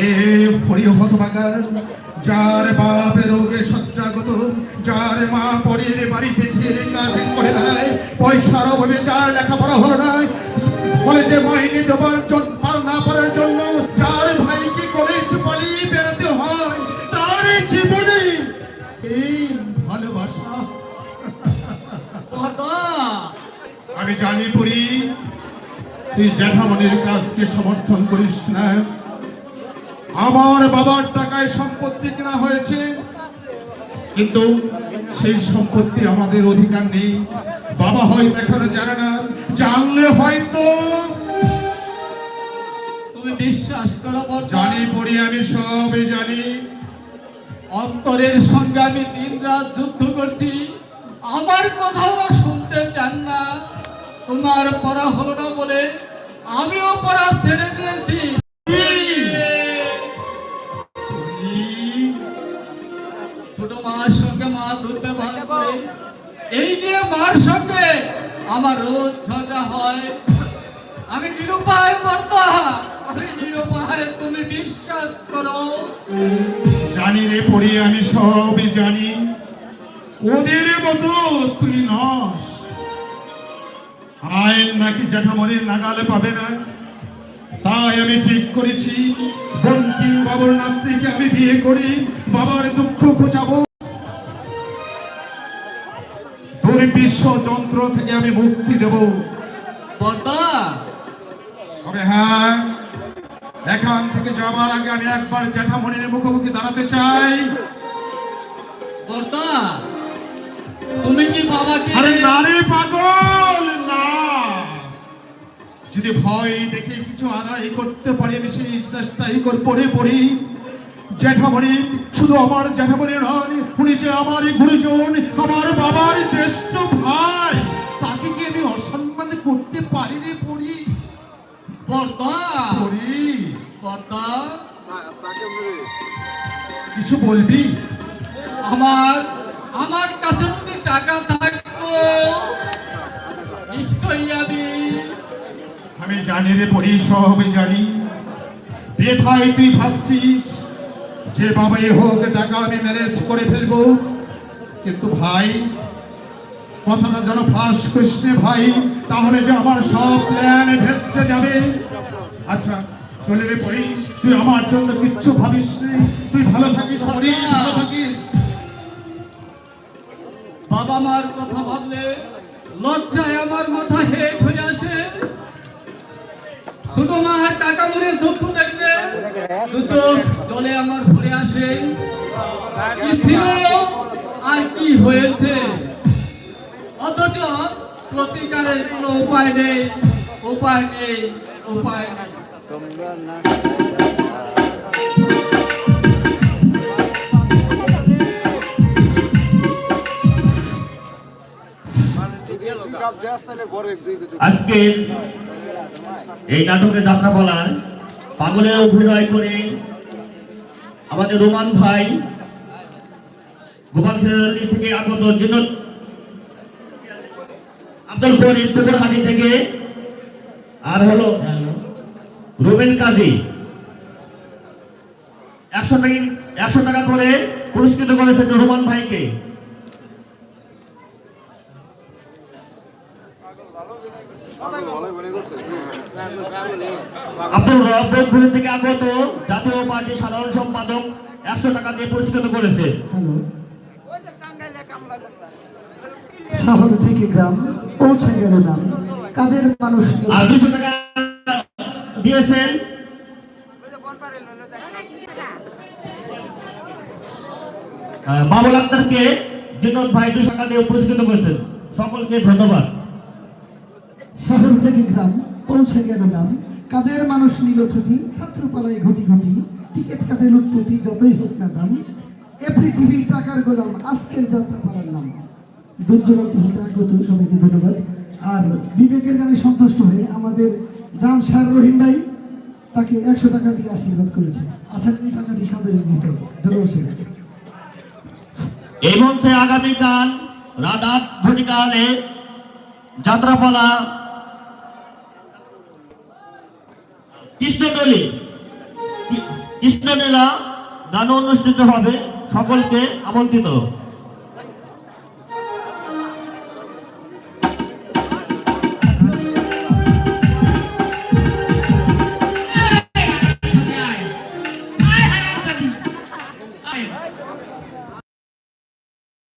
ওরে প্রিয় হতভাগার যার বাপের রোগে সজ্জাগত যার মা পরের বাড়িতে ছেলে কাজ করে দেয় পয়সার অভাবে যার লেখাপড়া হলো না কলেজে মাইনে জন্য না পারার জন্য যার ভাইকে কলেজ পালিয়ে বেরোতে হয় তার জীবনে এই ভালোবাসা। আমি জানি পড়ি তুই জ্যাঠামনির কাজকে সমর্থন করিস না। আমার বাবার টাকায় সম্পত্তি কেনা হয়েছে কিন্তু সেই সম্পত্তি আমাদের অধিকার নেই। বাবা হয়তো এখনও জানে না জানলে হয়তো। তুমি বিশ্বাস করো জানি পড়ি আমি সবই জানি। অন্তরের সঙ্গে আমি দিন রাত যুদ্ধ করছি। আমার কথাও শুনতে চান না। তোমার পড়া হলো না বলে আমিও পড়া ছেড়ে দিয়েছি। এই নিয়ে মার সঙ্গে আমার রোজ ঝগড়া হয়। আমি নিরুপায় বর্তা আমি নিরুপায়, তুমি বিশ্বাস করো। জানি রে পড়ি আমি সবই জানি। ওদের মতো তুই নস। আইন নাকি জ্যাঠামনির নাগালে পাবে না? তাই আমি ঠিক করেছি। বঙ্কিম বাবুর নাতিকে আমি বিয়ে করি। বাবার দুঃখ ঘোচাবো দুর্বিশ্ব যন্ত্র থেকে আমি মুক্তি দেব। তবে হ্যাঁ এখান থেকে যাবার আগে আমি একবার জ্যাঠামনির মুখোমুখি দাঁড়াতে চাই। তুমি কি বাবাকে আরে নারে পাগল না। যদি ভয় দেখে কিছু আদায় করতে পারি আমি সেই চেষ্টাই কর পড়ে পড়ি। জ্যাঠামণি শুধু আমার জ্যাঠামণি নয় উনি যে আমার গুরুজন আমার বাবার জ্যেষ্ঠ ভাই তাকে কি আমি অসম্মান করতে পারি রে পড়ি কিছু বলবি? আমার আমার কাছে যদি টাকা থাকতো নিশ্চয়ই আমি আমি জানি রে পড়ি সবই জানি। বেথায় তুই ভাবছিস যে বাবাই হোক, টাকা আমি ম্যানেজ করে ফেলব। কিন্তু ভাই, কথাটা যেন ফাঁস করিস ভাই, তাহলে যে আমার সব প্ল্যান ভেস্তে যাবে। আচ্ছা চলে রে পড়ি। তুই আমার জন্য কিচ্ছু ভাবিস নে। তুই ভালো থাকিস ভালো থাকিস। বাবা মার কথা ভাবলে লজ্জায় আমার মাথা হেট হয়ে আসে শুধু মার টাকা মনে দুঃখ দেখলে দু চোখ জলে আমার ভরে আসে। কি ছিল আর কি হয়েছে? অথচ প্রতিকারের কোনো উপায় নেই উপায় নেই উপায় নেই। আজকে এই নাটকে যাত্রা বলার, পাগলের অভিনয় করে আমাদের রোমান ভাই গোপাল থেকে আগত জন্য আব্দুল করিম পুকুরহাটি থেকে আর হলো রুবেল কাজী। একশো টাকা একশো টাকা করে পুরস্কৃত করেছেন রোমান ভাইকে। আব্দুল রব থেকে আগত জাতীয় পার্টির সাধারণ একশো টাকা দিয়ে পুরস্কৃত করেছে। শহর থেকে গ্রাম পৌঁছে গেল নাম কাদের মানুষ? আর দুশো টাকা দিয়েছেন। বাবুল আক্তারকে ভাই দুশো টাকা দিয়ে পুরস্কৃত করেছেন। সকলকে ধন্যবাদ। শহর থেকে গ্রাম পৌঁছে গেল নাম কাদের মানুষ নিল ছুটি? ছাত্র পালায় ঘটি ঘটি। টিকিট কাটে লুটপুটি যতই হোক না দাম এ পৃথিবী টাকার গোলাম আজকের যাত্রা পালার নাম। দূর হতে আগত সবাইকে ধন্যবাদ। আর বিবেকের গানে সন্তুষ্ট হয়ে আমাদের জাম সার রহিম ভাই তাকে একশো টাকা দিয়ে আশীর্বাদ করেছে। আশা করি টাকাটি সাদরে নিতে ধন্যবাদ এই মঞ্চে আগামীকাল রাত আট যাত্রাপালা, কৃষ্ণকলি। কৃষ্ণলীলা গান অনুষ্ঠিত হবে সকলকে আমন্ত্রিত।